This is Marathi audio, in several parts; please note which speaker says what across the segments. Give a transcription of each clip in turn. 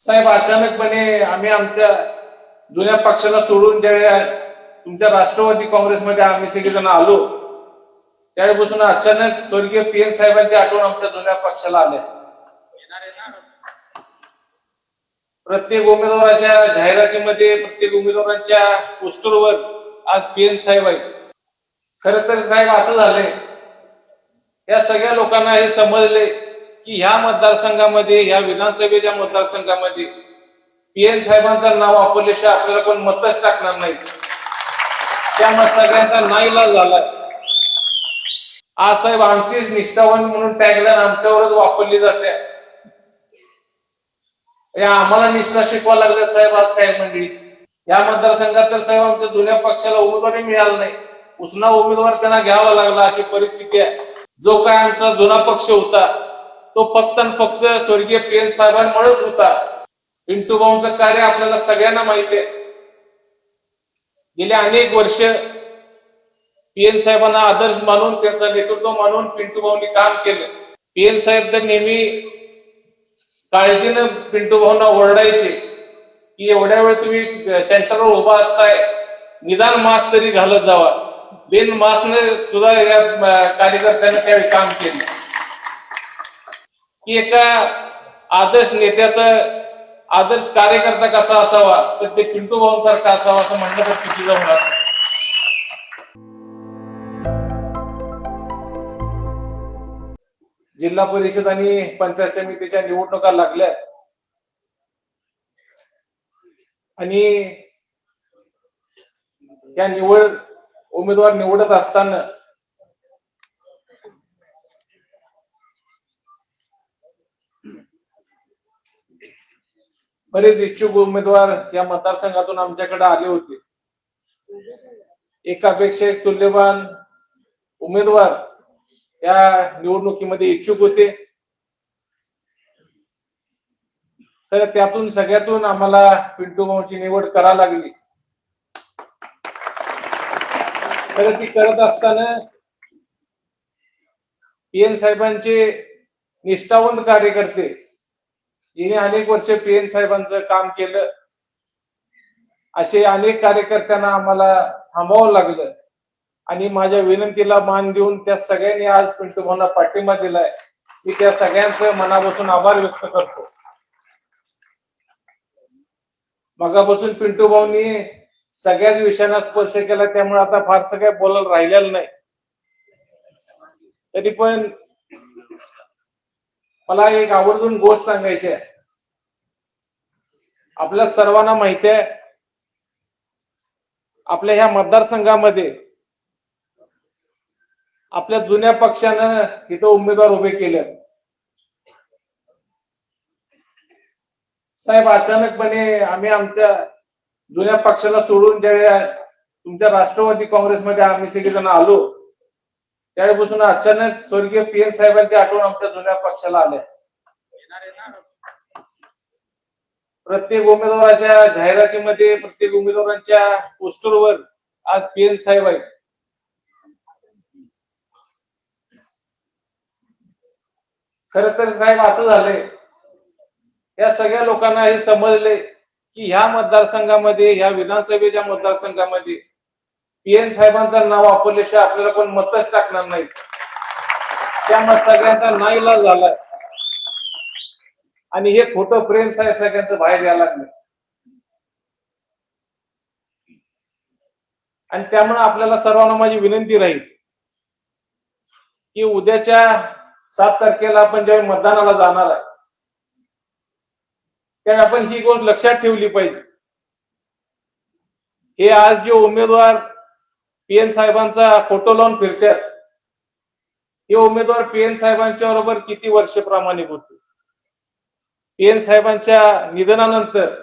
Speaker 1: साहेब अचानकपणे आम्ही आमच्या जुन्या पक्षाला सोडून ज्या तुमच्या राष्ट्रवादी काँग्रेसमध्ये आम्ही सगळेजण आलो त्यावेळेपासून अचानक स्वर्गीय पी एन साहेबांची आठवण आमच्या जुन्या पक्षाला आल्या प्रत्येक उमेदवाराच्या जाहिरातीमध्ये प्रत्येक उमेदवारांच्या पोस्टरवर आज पी एन साहेब आहेत. खर तर साहेब असं झालंय. या सगळ्या लोकांना हे समजले की ह्या मतदारसंघामध्ये ह्या विधानसभेच्या मतदारसंघामध्ये पी एन साहेबांचं नाव वापरल्याशिवाय आपल्याला कोण मतच टाकणार नाही. त्यामुळे सगळ्यांचा नाईलाज झाला आज साहेब आमचीच निष्ठावान म्हणून टॅगलाईन आमच्यावरच वापरली जाते. आम्हाला निष्ठा शिकवा लागल्या साहेब आज काय मंडळी या मतदारसंघात तर साहेब आमच्या जुन्या पक्षाला उमेदवारी मिळाला नाही. उसना उमेदवार त्यांना घ्यावा लागला अशी परिस्थिती आहे. जो काय आमचा जुना पक्ष होता तो फक्त आणि फक्त स्वर्गीय पी एन साहेबांमुळेच होता. पिंटू भाऊंचं कार्य आपल्याला सगळ्यांना माहिती आहे. गेल्या अनेक वर्ष पी एन साहेबांना आदर्श मानून त्यांचं नेतृत्व मानून पिंटू भाऊंनी काम केलं. पी एन साहेब तर नेहमी काळजीनं पिंटू भाऊंना ओरडायचे की एवढ्या वेळ तुम्ही सेंटरवर उभा असताय निदान मास्क तरी घालत जावा. बिन मास्कने सुद्धा या कार्यकर्त्यांनी त्यावेळी काम केलं. की एका आदर्श नेत्याचा आदर्श कार्यकर्ता कसा असावा तर ते पिंटू भाऊंसारखा असावा असं म्हणलं तर चुकीचं होणार. जिल्हा परिषद आणि पंचायत समितीच्या निवडणुका लागल्या. आणि या निवड उमेदवार निवडत असताना बरेच इच्छुक उमेदवार या मतदारसंघातून आमच्याकडे आले होते. एकापेक्षा एक तुल्यवान उमेदवार या निवडणुकीमध्ये इच्छुक होते. तर त्यातून सगळ्यातून आम्हाला पिंटू भाऊची निवड करा लागली. तर ती करत असताना पी एन साहेबांचे निष्ठावंत कार्यकर्ते यांनी अनेक वर्ष पी एन साहेबांचं काम केलं. असे अनेक कार्यकर्त्यांना आम्हाला थांबावं लागलं. आणि माझ्या विनंतीला मान देऊन त्या सगळ्यांनी आज पिंटू भाऊंना पाठिंबा दिलाय. मी त्या सगळ्यांचं मनापासून आभार व्यक्त करतो. मगापासून पिंटू भाऊनी सगळ्याच विषयांना स्पर्श केला त्यामुळे आता फारसं काही बोलायला राहिलेलं नाही. तरी पण मला एक आवर्जून गोष्ट सांगायची आहे. आपल्या सर्वांना माहिती आहे आपल्या ह्या मतदारसंघामध्ये आपल्या जुन्या पक्षानं तिथं उमेदवार उभे केले. साहेब अचानकपणे आम्ही आमच्या जुन्या पक्षाला सोडून ज्या तुमच्या राष्ट्रवादी काँग्रेसमध्ये आम्ही सगळेजण आलो त्यावेळेपासून अचानक स्वर्गीय पी एन साहेबांची आठवण आमच्या जुन्या पक्षाला आल्या. प्रत्येक उमेदवाराच्या जाहिरातीमध्ये प्रत्येक उमेदवारांच्या पोस्टरवर आज पी एन साहेब आहेत. खर तर साहेब असं झालंय. या सगळ्या लोकांना हे समजले की ह्या मतदारसंघामध्ये ह्या विधानसभेच्या मतदारसंघामध्ये पी एन साहेबांचं नाव वापरल्याशिवाय आपल्याला कोण मतच टाकणार नाही. त्यामुळे सगळ्यांचा नाईलाज झालाय. आणि हे खोटं प्रेम साहेब सगळ्यांचं बाहेर यायला लागलं आणि त्यामुळे आपल्याला सर्वांना माझी विनंती राहील की उद्याच्या सात तारखेला आपण ज्यावेळी मतदानाला जाणार आहे त्यावेळी आपण ही गोष्ट लक्षात ठेवली पाहिजे. हे आज जे उमेदवार पी एन साहेबांचा फोटो लावून फिरतात हे उमेदवार पी एन साहेबांच्या बरोबर किती वर्ष प्रामाणिक होते? पी एन साहेबांच्या निधनानंतर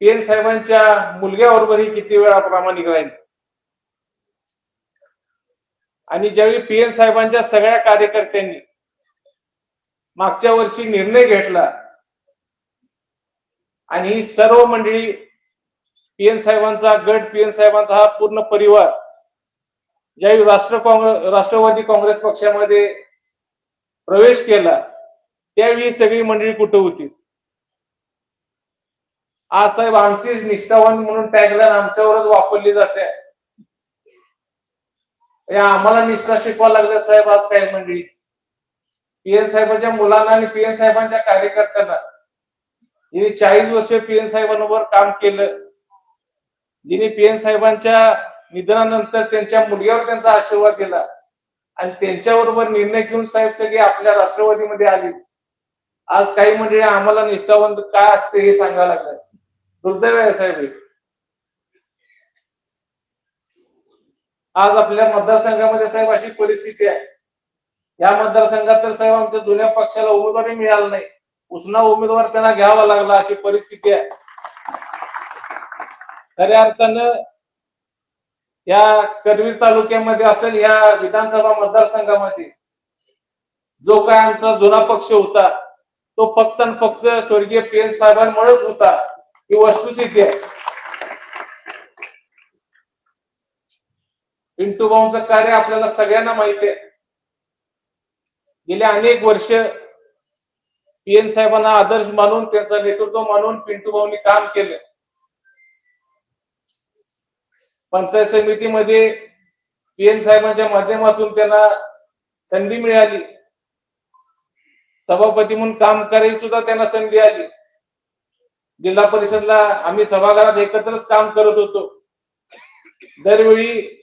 Speaker 1: पी एन साहेबांच्या मुलग्याबरोबरही किती वेळा प्रामाणिक राहील? आणि ज्यावेळी पी एन साहेबांच्या सगळ्या कार्यकर्त्यांनी मागच्या वर्षी निर्णय घेतला आणि ही सर्व मंडळी पी एन साहेबांचा गट पी एन साहेबांचा हा पूर्ण परिवार ज्यावेळी राष्ट्र काँग्रेस राष्ट्रवादी काँग्रेस पक्षामध्ये प्रवेश केला त्यावेळी सगळी मंडळी कुठं होती? आज साहेब आमचीच निष्ठावान म्हणून टॅगलाईन आमच्यावरच वापरली जाते. आम्हाला निष्ठा शिकवा लागल्या साहेब आज काय मंडळी. पीएन साहेबांच्या मुलांना आणि पीएन साहेबांच्या कार्यकर्त्यांना यांनी चाळीस वर्ष पीएन साहेबांवर काम केलं. जिने पीएन साहेबांच्या निधनानंतर त्यांच्या मुलग्यावर त्यांचा आशीर्वाद दिला. आणि त्यांच्याबरोबर निर्णय घेऊन साहेब सगळे आपल्या राष्ट्रवादीमध्ये आले. आज काही मंडळी आम्हाला निष्ठावंत काय असते हे सांगायला लागलं दुर्दैव आहे साहेब हे. आज आपल्या मतदारसंघामध्ये साहेब अशी परिस्थिती आहे. या मतदारसंघात तर साहेब आमच्या जुन्या पक्षाला उमेदवारी मिळाला नाही. उसना उमेदवार त्यांना घ्यावा लागला अशी परिस्थिती आहे. खऱ्या अर्थानं या करवीर तालुक्यामध्ये असेल या विधानसभा मतदारसंघामध्ये जो काय आमचा जुना पक्ष होता तो फक्त आणि फक्त स्वर्गीय पी एन साहेबांमुळेच होता ही वस्तुस्थिती आहे. पिंटू भाऊंचं कार्य आपल्याला सगळ्यांना माहिती आहे. गेल्या अनेक वर्ष पी एन साहेबांना आदर्श मानून त्यांचं नेतृत्व मानून पिंटू भाऊंनी काम केलं. पंचायत समितीमध्ये पीएम साहेबांच्या माध्यमातून त्यांना संधी मिळाली. सभापती म्हणून काम करायची सुद्धा त्यांना संधी आली. जिल्हा परिषदला आम्ही सभागृहात एकत्रच काम करत होतो. दरवेळी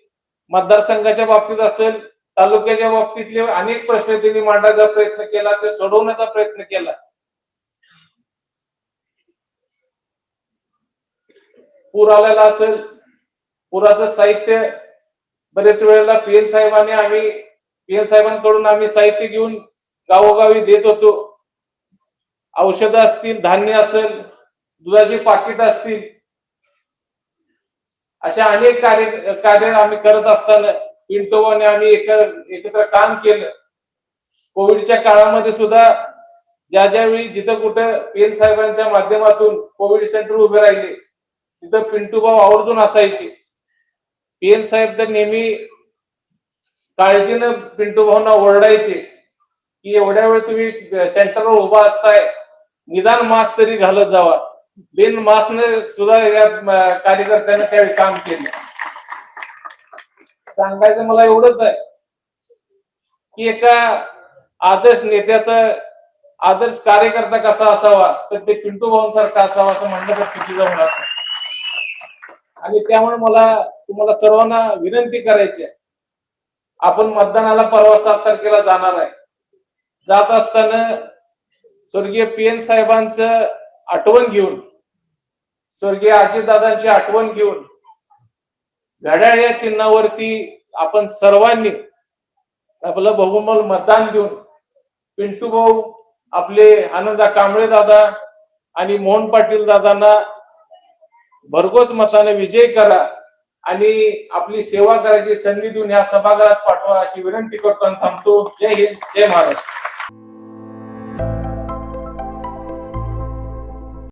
Speaker 1: मतदारसंघाच्या बाबतीत असेल तालुक्याच्या बाबतीतले अनेक प्रश्न त्यांनी मांडण्याचा प्रयत्न केला ते सोडवण्याचा प्रयत्न केला. पूर आलेला असेल पुराचं साहित्य बरेच वेळेला पीएल साहेबांनी आम्ही पीएल साहेबांकडून आम्ही साहित्य घेऊन गावोगावी देत होतो. औषधं असतील धान्य असेल दुधाची पाकिट असतील अशा अनेक कार्य कार्य आम्ही करत असताना पिंटोवाने आम्ही एक एकत्र काम केलं. कोविडच्या काळामध्ये सुद्धा ज्या ज्या वेळी जिथं कुठं पीएल साहेबांच्या माध्यमातून कोविड सेंटर उभे राहिले तिथं पिंटू भाऊ आवर्जून असायचे. पीएन साहेब तर नेहमी काळजीनं पिंटू भाऊंना ओरडायचे की एवढ्या वेळ तुम्ही सेंटरवर उभा असताय निदान मास्क तरी घालत जावा. बिन मास्कने सुद्धा या कार्यकर्त्यांना त्यावेळी काम केलं. सांगायचं मला एवढंच आहे की एका आदर्श नेत्याचा आदर्श कार्यकर्ता कसा असावा तर ते पिंटू भाऊंसारखा असावा असं म्हणणं तर चुकीचं होणार आणि त्यामुळे मला तुम्हाला सर्वांना विनंती करायची आहे. आपण मतदानाला परवा सात तारखेला जाणार आहे. जात असताना स्वर्गीय पी एन साहेबांचं आठवण घेऊन स्वर्गीय आजीदादांची आठवण घेऊन घड्याळ या चिन्हावरती आपण सर्वांनी आपलं बहुमल मतदान देऊन पिंटू भाऊ आपले आनंदा कांबळे दादा आणि मोहन पाटील दादांना भरघोस मताने विजय करा. आणि आपली सेवा करायची संधी देऊन या सभागृहात पाठवा अशी विनंती करतो आणि थांबतो. जय हिंद जय महाराष्ट्र.